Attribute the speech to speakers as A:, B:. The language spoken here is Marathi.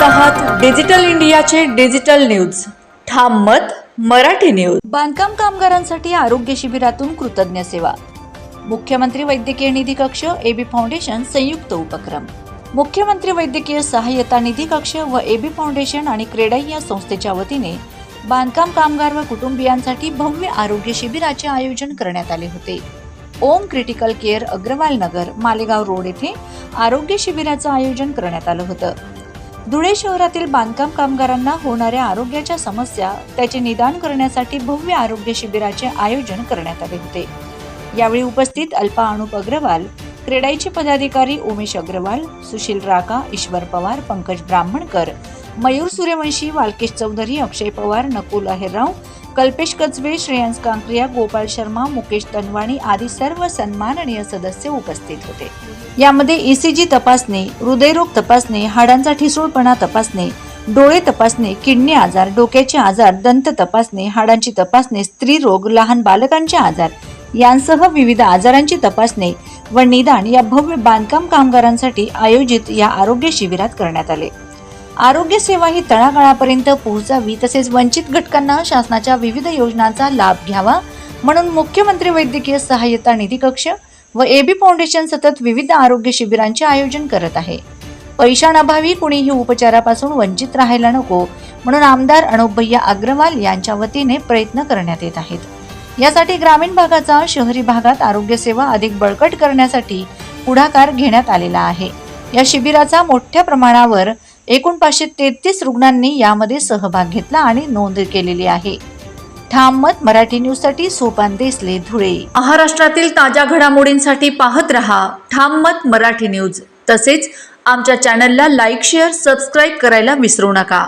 A: डिजिटल इंडियाचे डिजिटल न्यूज. ठाम मत मराठी न्यूज.
B: बांधकाम कामगारांसाठी आरोग्य शिबिरातून कृतज्ञ सेवा. मुख्यमंत्री वैद्यकीय निधी कक्ष एबी फाउंडेशन संयुक्त उपक्रम. मुख्यमंत्री वैद्यकीय सहाय्यता निधी कक्ष व एबी फाउंडेशन आणि क्रेडाई या संस्थेच्या वतीने बांधकाम कामगार व कुटुंबियांसाठी भव्य आरोग्य शिबिराचे आयोजन करण्यात आले होते. Om critical care Agrawal Nagar Malegaon road येथे आरोग्य शिबिराचं आयोजन करण्यात आलं होतं. धुळे शहरातील बांधकाम कामगारांना होणाऱ्या आरोग्याच्या समस्या त्याचे निदान करण्यासाठी भव्य आरोग्य शिबिराचे आयोजन करण्यात आले होते. यावेळी उपस्थित अल्पा अनुप अग्रवाल क्रेडाईचे पदाधिकारी उमेश अग्रवाल सुशील राका ईश्वर पवार पंकज ब्राह्मणकर मयूर सूर्यवंशी वालकेश चौधरी अक्षय पवार नकुल अहेरराव कल्पेश कचबे श्रेयांस कांक्रिया गोपाल शर्मा मुकेश तनवाणी आदी सर्व सन्माननीय सदस्य उपस्थित होते. यामध्ये ईसीजी तपासणी हृदयरोग तपासणी हाडांचा ठिसूळपणा तपासणी डोळे तपासणी किडनी आजार डोक्याचे आजार दंत तपासणी हाडांची तपासणी स्त्री रोग लहान बालकांचे आजार यांसह विविध आजारांची तपासणी व निदान या भव्य बांधकाम कामगारांसाठी आयोजित या आरोग्य शिबिरात करण्यात आले. आरोग्य सेवा ही तळागाळापर्यंत पोहोचावी तसेच वंचित घटकांना शासनाच्या विविध योजनांचा लाभ घ्यावा म्हणून मुख्यमंत्री वैद्यकीय सहाय्यता निधी कक्ष व एबी फाउंडेशन सतत विविध आरोग्य शिबिरांचे आयोजन करत आहे. पैशांअभावी कुणीही उपचारापासून वंचित राहायला नको म्हणून आमदार अनुप अग्रवाल यांच्या वतीने प्रयत्न करण्यात येत आहेत. यासाठी ग्रामीण भागाचा शहरी भागात आरोग्य सेवा अधिक बळकट करण्यासाठी पुढाकार घेण्यात आलेला आहे. या शिबिराचा मोठ्या प्रमाणावर एकूण पाचशे तेहतीस रुग्णांनी यामध्ये सहभाग घेतला आणि नोंद केलेली आहे. ठाम मत मराठी न्यूजसाठी सोपान देसले धुळे.
A: महाराष्ट्रातील ताज्या घडामोडींसाठी पाहत रहा ठाम मत मराठी न्यूज. तसेच आमच्या चॅनलला लाईक शेअर सबस्क्राईब करायला विसरू नका.